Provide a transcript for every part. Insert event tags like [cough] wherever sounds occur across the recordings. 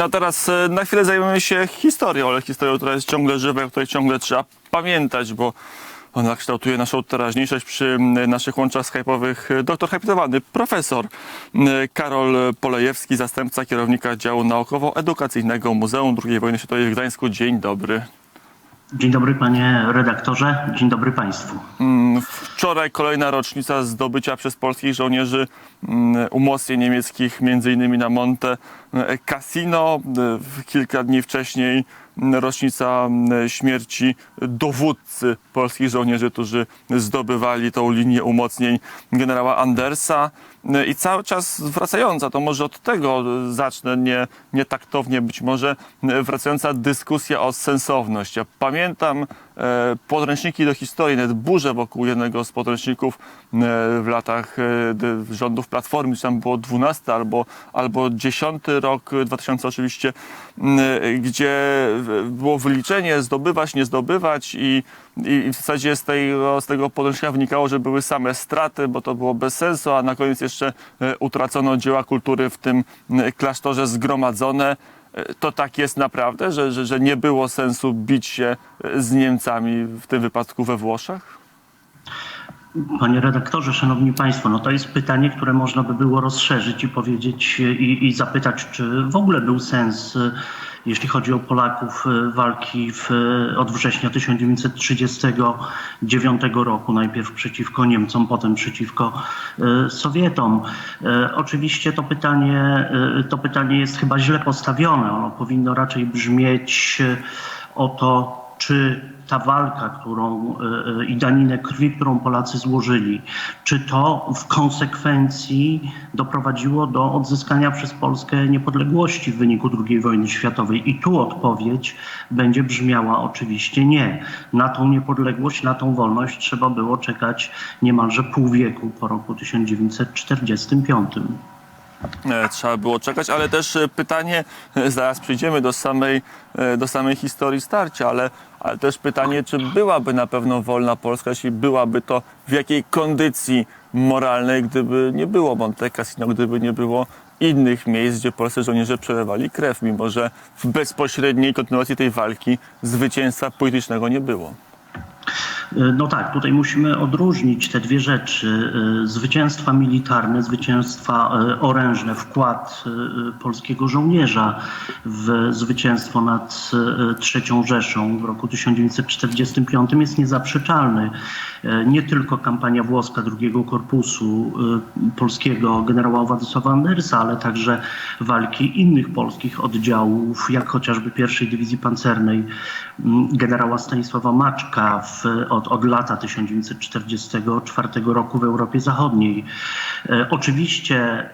No teraz e, na chwilę zajmiemy się historią, ale historią, która jest ciągle żywa, o której ciągle trzeba pamiętać, bo ona kształtuje naszą teraźniejszość przy m, naszych łączach skype'owych. e, Doktor habilitowany, profesor Karol Polejewski, zastępca kierownika działu naukowo-edukacyjnego Muzeum II Wojny Światowej w Gdańsku. Dzień dobry. Dzień dobry panie redaktorze, dzień dobry państwu. Mm, Wczoraj kolejna rocznica zdobycia przez polskich żołnierzy mm, umocnień niemieckich, innymi na Monte e, Cassino. E, Kilka dni wcześniej mm, rocznica śmierci dowódcy polskich żołnierzy, którzy zdobywali tą linię umocnień generała Andersa. E, I cały czas wracająca, to może od tego zacznę, nie, nie taktownie być może, e, wracająca dyskusja o sensowność. Ja pamiętam e, podręczniki do historii, nawet burzę wokół jednego z podręczników w latach rządów Platformy, czy tam było 12 albo, albo 10 rok, e, 2000 oczywiście, gdzie było wyliczenie zdobywać, nie zdobywać i, i w zasadzie z tego, z tego podręcznika wynikało, że były same straty, bo to było bez sensu, a na koniec jeszcze e, utracono dzieła kultury w tym m, klasztorze zgromadzone. E, To tak jest naprawdę, że, że, że nie było sensu bić się e, z Niemcami, w tym wypadku we Włoszech? Panie redaktorze, szanowni państwo, no to jest pytanie, które można by było rozszerzyć i powiedzieć e, i, i zapytać, czy w ogóle był sens, e, jeśli chodzi o Polaków, e, walki w, e, od września 1939 roku, najpierw przeciwko Niemcom, potem przeciwko e, Sowietom. Oczywiście to pytanie, to pytanie jest chyba źle postawione. Ono powinno raczej brzmieć o to, czy ta walka, którą e, e, i daninę krwi, którą Polacy złożyli, czy to w konsekwencji doprowadziło do odzyskania przez Polskę niepodległości w wyniku II wojny światowej? I tu odpowiedź będzie brzmiała oczywiście nie. Na tą niepodległość, na tą wolność trzeba było czekać niemalże pół wieku po roku 1945. E, Trzeba było czekać, ale też e, pytanie, e, zaraz przejdziemy do samej, do samej historii starcia, ale, ale też pytanie, czy byłaby na pewno wolna Polska, jeśli byłaby to w jakiej kondycji moralnej, gdyby nie było Monte Cassino, gdyby nie było innych miejsc, gdzie polscy żołnierze przelewali krew, mimo że w bezpośredniej kontynuacji tej walki zwycięstwa politycznego nie było. No tak, tutaj musimy odróżnić te dwie rzeczy. Y, Zwycięstwa militarne, zwycięstwa y, orężne, wkład polskiego żołnierza w zwycięstwo nad III Rzeszą w roku 1945 jest niezaprzeczalny. Nie tylko kampania włoska drugiego korpusu polskiego generała Władysława Andersa, ale także walki innych polskich oddziałów, jak chociażby pierwszej dywizji pancernej generała Stanisława Maczka w, od, od lata 1944 roku w Europie Zachodniej. E, Oczywiście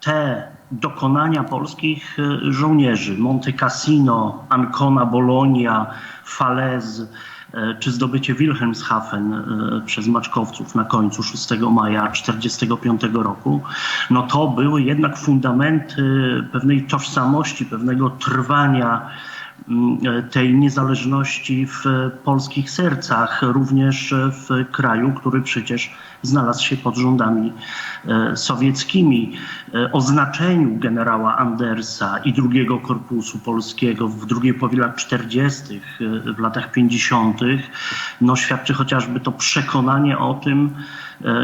te dokonania polskich e, żołnierzy, Monte Cassino, Ancona, Bologna, Falaise, e, czy zdobycie Wilhelmshaven przez Maczkowców na końcu 6 maja 1945 roku, no to były jednak fundamenty pewnej tożsamości, pewnego trwania tej niezależności w polskich sercach, również w kraju, który przecież znalazł się pod rządami e, sowieckimi. E, O znaczeniu generała Andersa i drugiego korpusu polskiego w drugiej połowie lat 40., e, w latach 50., no świadczy chociażby to przekonanie o tym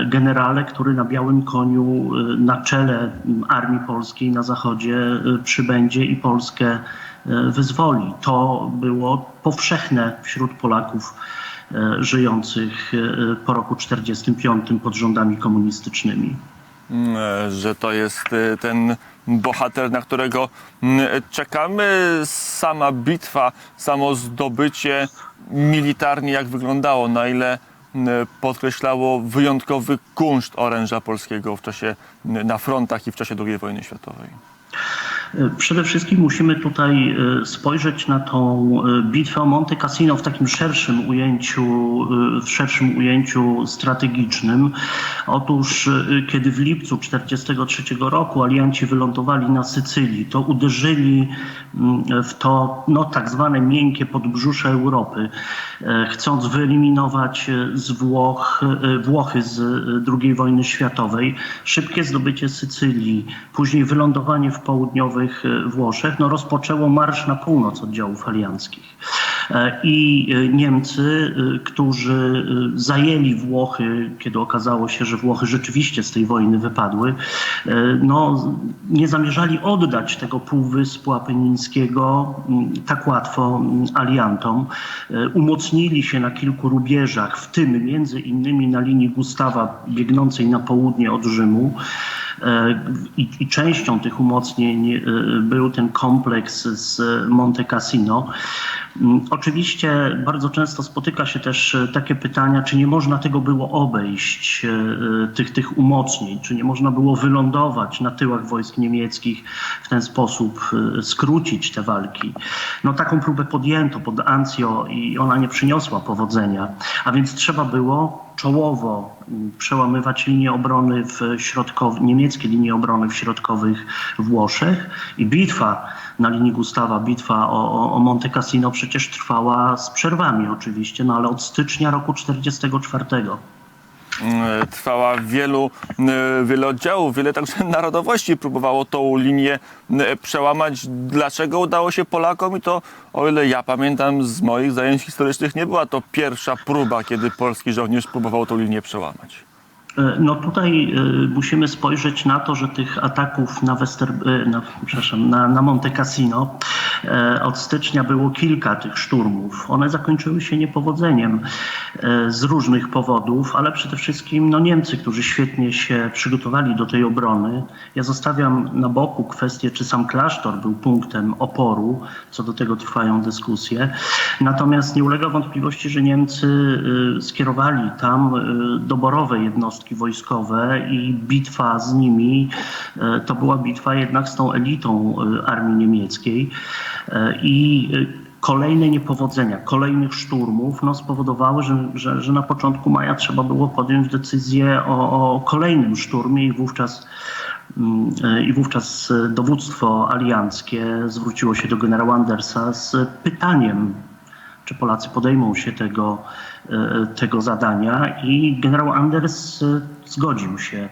generale, który na białym koniu na czele armii polskiej na zachodzie przybędzie i Polskę wyzwoli. To było powszechne wśród Polaków e, żyjących e, po roku 1945 pod rządami komunistycznymi. Mm, e, że to jest e, ten bohater, na którego mm, czekamy. Sama bitwa, samo zdobycie militarnie jak wyglądało, na ile mm, podkreślało wyjątkowy kunszt oręża polskiego w czasie, na frontach i w czasie II wojny światowej. Przede wszystkim musimy tutaj e, spojrzeć na tą e, bitwę o Monte Cassino w takim szerszym ujęciu, e, w szerszym ujęciu strategicznym. Otóż kiedy w lipcu 1943 roku alianci wylądowali na Sycylii, to uderzyli mm, w to no, tak zwane miękkie podbrzusze Europy, chcąc wyeliminować z Włoch, Włochy z II wojny światowej. Szybkie zdobycie Sycylii, później wylądowanie w południowej środkowych e, Włoszech, no rozpoczęło marsz na północ oddziałów alianckich. E, I e, Niemcy, którzy zajęli Włochy, kiedy okazało się, że Włochy rzeczywiście z tej wojny wypadły, no, nie zamierzali oddać tego półwyspu apenińskiego tak łatwo aliantom. Umocnili się na kilku rubieżach, w tym między innymi na linii Gustawa biegnącej na południe od Rzymu. E, I, I częścią tych umocnień e, był ten kompleks z Monte Cassino. Mm, Oczywiście bardzo często spotyka się też e, takie pytania, czy nie można tego było obejść, tych, tych umocnień, czy nie można było wylądować na tyłach wojsk niemieckich w ten sposób, skrócić te walki. No taką próbę podjęto pod Anzio i ona nie przyniosła powodzenia, a więc trzeba było czołowo m, przełamywać linie obrony w środkowych, niemieckie linie obrony w środkowych Włoszech i bitwa na linii Gustawa, bitwa o- o Monte Cassino przecież trwała z przerwami oczywiście, no ale od stycznia roku 1944. E, trwała wielu, e, wiele oddziałów, wiele także [laughs] narodowości próbowało tą linię e, przełamać. Dlaczego udało się Polakom? I to, o ile ja pamiętam z moich zajęć historycznych, nie była to pierwsza próba, kiedy polski żołnierz próbował tą linię przełamać. E, No tutaj e, musimy spojrzeć na to, że tych ataków na, Wester, e, na, na, na Monte Cassino od stycznia było kilka tych szturmów. One zakończyły się niepowodzeniem z różnych powodów, ale przede wszystkim no, Niemcy, którzy świetnie się przygotowali do tej obrony. Ja zostawiam na boku kwestię, czy sam klasztor był punktem oporu, co do tego trwają dyskusje. Natomiast nie ulega wątpliwości, że Niemcy skierowali tam doborowe jednostki wojskowe i bitwa z nimi y, to była bitwa jednak z tą elitą y, armii niemieckiej. Y, I kolejne niepowodzenia, kolejnych szturmów no, spowodowały, że, że, że na początku maja trzeba było podjąć decyzję o, o kolejnym szturmie i wówczas Mm, e, I wówczas e, dowództwo alianckie zwróciło się do generała Andersa z pytaniem, czy Polacy podejmą się tego, e, tego zadania i generał Anders e, zgodził się.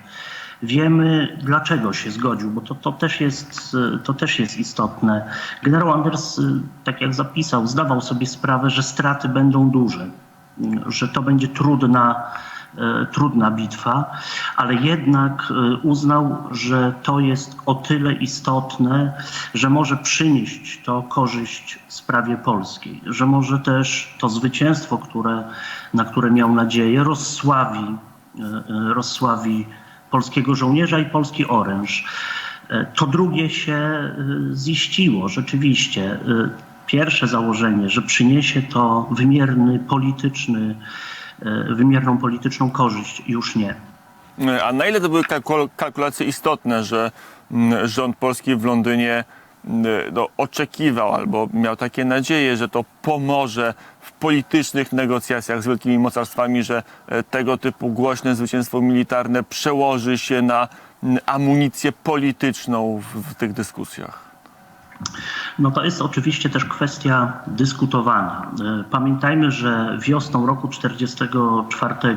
Wiemy, dlaczego się zgodził, bo to, to, też jest, e, to też jest istotne. Generał Anders, tak jak zapisał, zdawał sobie sprawę, że straty będą duże, że to będzie trudna, trudna bitwa, ale jednak e, uznał, że to jest o tyle istotne, że może przynieść to korzyść sprawie polskiej, że może też to zwycięstwo, które, na które miał nadzieję, rozsławi, e, e, rozsławi polskiego żołnierza i polski oręż. E, To drugie się e, ziściło rzeczywiście. E, Pierwsze założenie, że przyniesie to wymierny polityczny, e, wymierną polityczną korzyść, już nie. E, A na ile to były kalkul- kalkulacje istotne, że mm, rząd polski w Londynie mm, no, oczekiwał albo miał takie nadzieje, że to pomoże w politycznych negocjacjach z wielkimi mocarstwami, że e, tego typu głośne zwycięstwo militarne przełoży się na mm, amunicję polityczną w, w tych dyskusjach? No to jest oczywiście też kwestia dyskutowana. E, Pamiętajmy, że wiosną roku 1944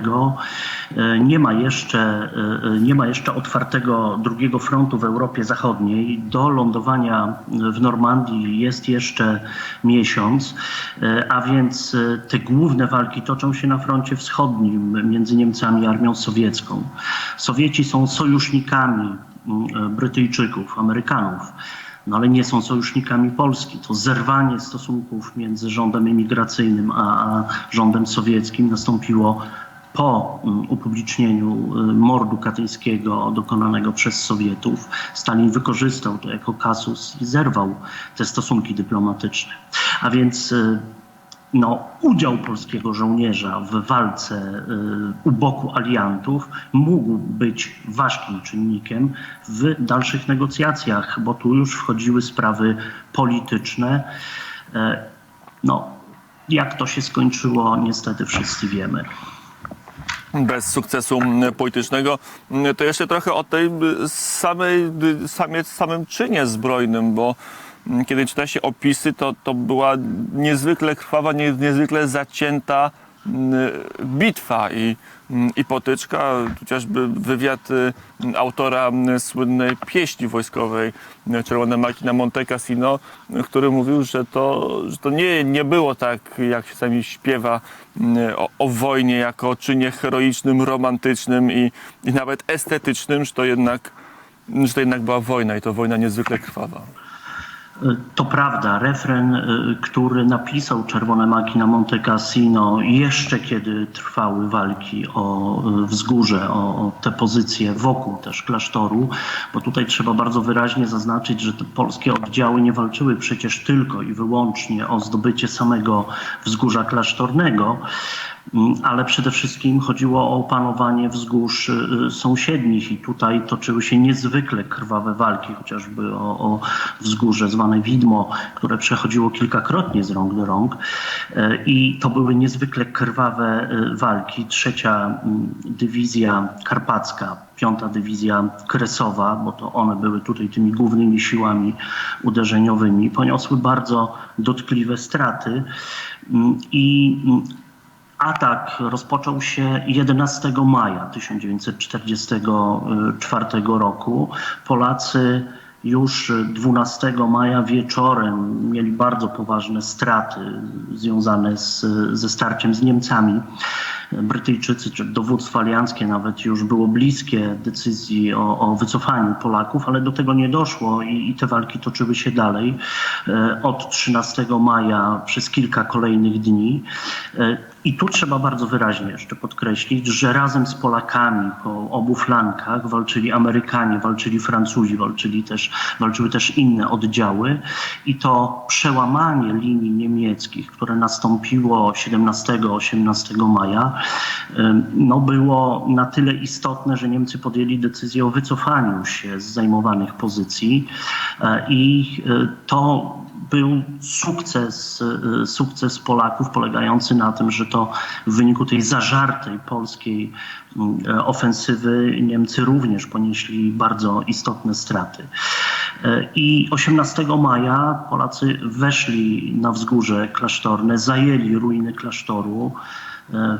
nie ma jeszcze, e, nie ma jeszcze otwartego drugiego frontu w Europie Zachodniej. Do lądowania w Normandii jest jeszcze miesiąc, e, a więc e, te główne walki toczą się na froncie wschodnim między Niemcami a armią sowiecką. Sowieci są sojusznikami mm, e, Brytyjczyków, Amerykanów no ale nie są sojusznikami Polski. To zerwanie stosunków między rządem emigracyjnym a, a rządem sowieckim nastąpiło po mm, upublicznieniu y, mordu katyńskiego dokonanego przez Sowietów. Stalin wykorzystał to jako kasus i zerwał te stosunki dyplomatyczne. A więc y, no, udział polskiego żołnierza w walce y, u boku aliantów mógł być ważkim czynnikiem w dalszych negocjacjach, bo tu już wchodziły sprawy polityczne. E, no, jak to się skończyło, niestety wszyscy wiemy. bez sukcesu politycznego. To jeszcze trochę o tej y, samej, y, samie, samym czynie zbrojnym, bo kiedy czyta się opisy, to, to była niezwykle krwawa, nie, niezwykle zacięta bitwa i, mm, i potyczka, chociażby wywiad y, autora mm, słynnej pieśni wojskowej y, Czerwone Maki na Monte Cassino, który mówił, że to, że to nie, nie było tak, jak się sami śpiewa o, o wojnie jako o czynie heroicznym, romantycznym i, i nawet estetycznym, że to jednak że to jednak była wojna i to wojna niezwykle krwawa. To prawda, refren, y, który napisał Czerwone Maki na Monte Cassino jeszcze kiedy trwały walki o y, wzgórze, o, te pozycje wokół też klasztoru, bo tutaj trzeba bardzo wyraźnie zaznaczyć, że te polskie oddziały nie walczyły przecież tylko i wyłącznie o zdobycie samego wzgórza klasztornego, ale przede wszystkim chodziło o opanowanie wzgórz y, sąsiednich i tutaj toczyły się niezwykle krwawe walki, chociażby o, o wzgórze zwane Widmo, które przechodziło kilkakrotnie z rąk do rąk E, i to były niezwykle krwawe y, walki. Trzecia mm, dywizja karpacka, piąta dywizja kresowa, bo to one były tutaj tymi głównymi siłami uderzeniowymi, poniosły bardzo dotkliwe straty Mm, i mm, Atak rozpoczął się 11 maja 1944 roku. Polacy już 12 maja wieczorem mieli bardzo poważne straty związane z, ze starciem z Niemcami. Brytyjczycy czy dowództwo alianckie nawet już było bliskie decyzji o, o wycofaniu Polaków, ale do tego nie doszło i, i te walki toczyły się dalej e, od 13 maja przez kilka kolejnych dni. I tu trzeba bardzo wyraźnie jeszcze podkreślić, że razem z Polakami po obu flankach walczyli Amerykanie, walczyli Francuzi, walczyli też, walczyły też inne oddziały. I to przełamanie linii niemieckich, które nastąpiło 17-18 maja, no było na tyle istotne, że Niemcy podjęli decyzję o wycofaniu się z zajmowanych pozycji e, i e, to był sukces, e, sukces Polaków polegający na tym, że to w wyniku tej zażartej polskiej mm, e, ofensywy Niemcy również ponieśli bardzo istotne straty. E, I 18 maja Polacy weszli na wzgórze klasztorne, zajęli ruiny klasztoru.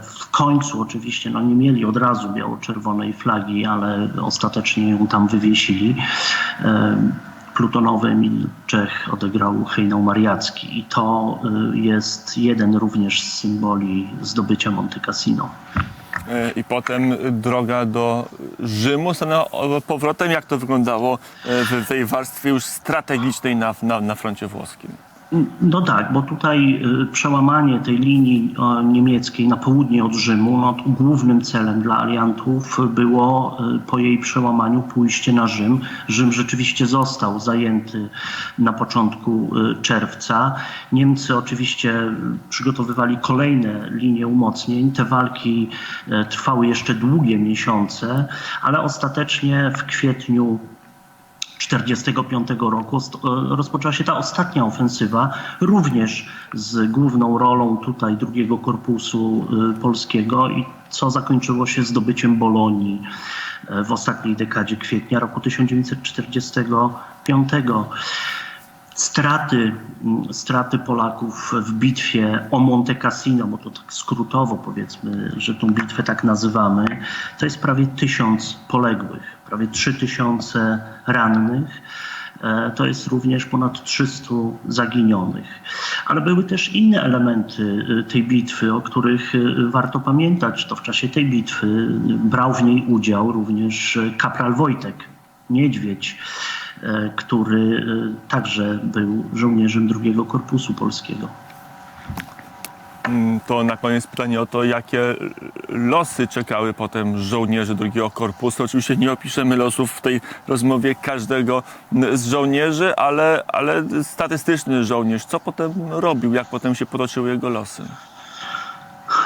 W końcu oczywiście no nie mieli od razu biało-czerwonej flagi, ale ostatecznie ją tam wywiesili. Emil Czech odegrał hejnał mariacki i to y, jest jeden również z symboli zdobycia Monte Cassino. E, I potem droga do Rzymu stanęła powrotem. Jak to wyglądało e, w tej warstwie już strategicznej na, na, na froncie włoskim? No tak, bo tutaj y, przełamanie tej linii niemieckiej na południe od Rzymu, no, głównym celem dla aliantów było y, po jej przełamaniu pójście na Rzym. Rzym rzeczywiście został zajęty na początku y, czerwca. Niemcy oczywiście przygotowywali kolejne linie umocnień. Te walki trwały jeszcze długie miesiące, ale ostatecznie w kwietniu 1945 roku e, rozpoczęła się ta ostatnia ofensywa, również z główną rolą tutaj drugiego korpusu y, polskiego i co zakończyło się zdobyciem Bolonii e, w ostatniej dekadzie kwietnia roku 1945. Straty, straty Polaków w bitwie o Monte Cassino, bo to tak skrótowo powiedzmy, że tą bitwę tak nazywamy, to jest prawie tysiąc poległych, prawie trzy tysiące rannych. E, To jest również ponad 300 zaginionych. Ale były też inne elementy y, tej bitwy, o których y, warto pamiętać. To w czasie tej bitwy brał w niej udział również kapral Wojtek Niedźwiedź, e, który y, także był żołnierzem drugiego korpusu polskiego. Mm, To na koniec pytanie o to, jakie losy czekały potem żołnierzy drugiego korpusu. Oczywiście nie opiszemy losów w tej rozmowie każdego z żołnierzy, ale, ale statystyczny żołnierz, co potem robił, jak potem się potoczyły jego losy?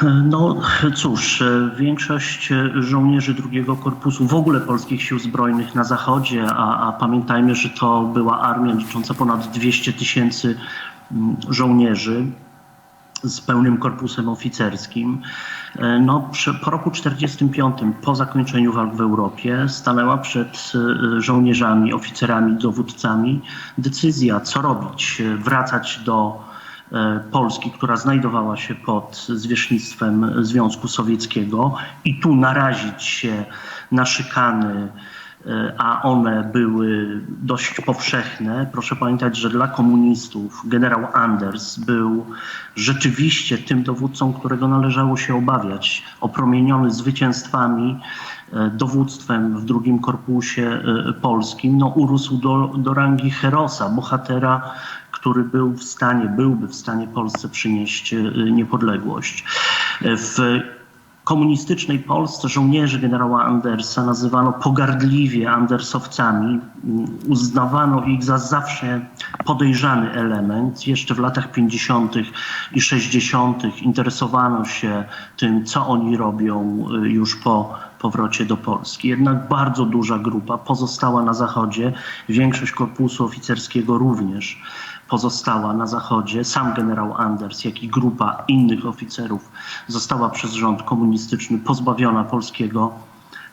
No cóż, e, większość e, żołnierzy drugiego korpusu, w ogóle polskich sił zbrojnych na zachodzie, a, a pamiętajmy, że to była armia licząca ponad 200 tysięcy mm, żołnierzy z pełnym korpusem oficerskim. E, No, przy, po roku 1945, po zakończeniu walk w Europie, stanęła przed żołnierzami, oficerami, dowódcami decyzja, co robić. Wracać do Polski, która znajdowała się pod zwierzchnictwem Związku Sowieckiego i tu narazić się na szykany, e, a one były dość powszechne. Proszę pamiętać, że dla komunistów generał Anders był rzeczywiście tym dowódcą, którego należało się obawiać. Opromieniony zwycięstwami, e, dowództwem w drugim korpusie e, polskim, no, urósł do, do rangi herosa, bohatera, który był w stanie, byłby w stanie Polsce przynieść e, niepodległość. E, W komunistycznej Polsce żołnierzy generała Andersa nazywano pogardliwie Andersowcami. Uznawano ich za zawsze podejrzany element. Jeszcze w latach 50. i 60. interesowano się tym, co oni robią y, już po powrocie do Polski. Jednak bardzo duża grupa pozostała na Zachodzie, większość korpusu oficerskiego również pozostała na Zachodzie. Sam generał Anders, jak i grupa innych oficerów została przez rząd komunistyczny pozbawiona polskiego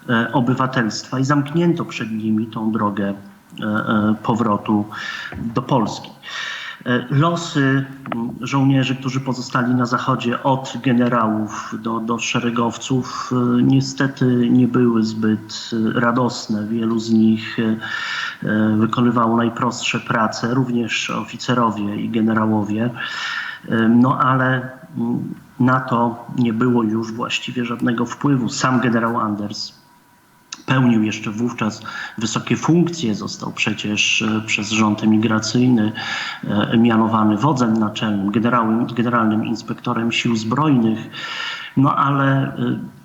e, obywatelstwa i zamknięto przed nimi tą drogę e, e, powrotu do Polski. E, Losy żołnierzy, którzy pozostali na Zachodzie, od generałów do, do szeregowców, e, niestety nie były zbyt e, radosne. Wielu z nich wykonywało najprostsze prace, również oficerowie i generałowie. No ale na to nie było już właściwie żadnego wpływu. Sam generał Anders pełnił jeszcze wówczas wysokie funkcje, został przecież e, przez rząd emigracyjny e, mianowany wodzem naczelnym, generałem, generalnym inspektorem sił zbrojnych, no ale e,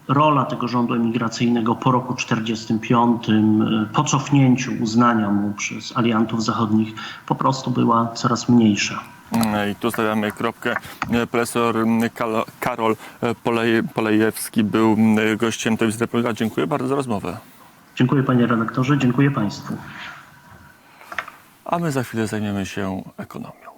rola tego rządu emigracyjnego po roku 1945, e, po cofnięciu uznania mu przez aliantów zachodnich, po prostu była coraz mniejsza. I tu stawiamy kropkę. Profesor Karol Polej- Polejewski był gościem tej wizyty. Dziękuję bardzo za rozmowę. Dziękuję panie redaktorze, dziękuję państwu. A my za chwilę zajmiemy się ekonomią.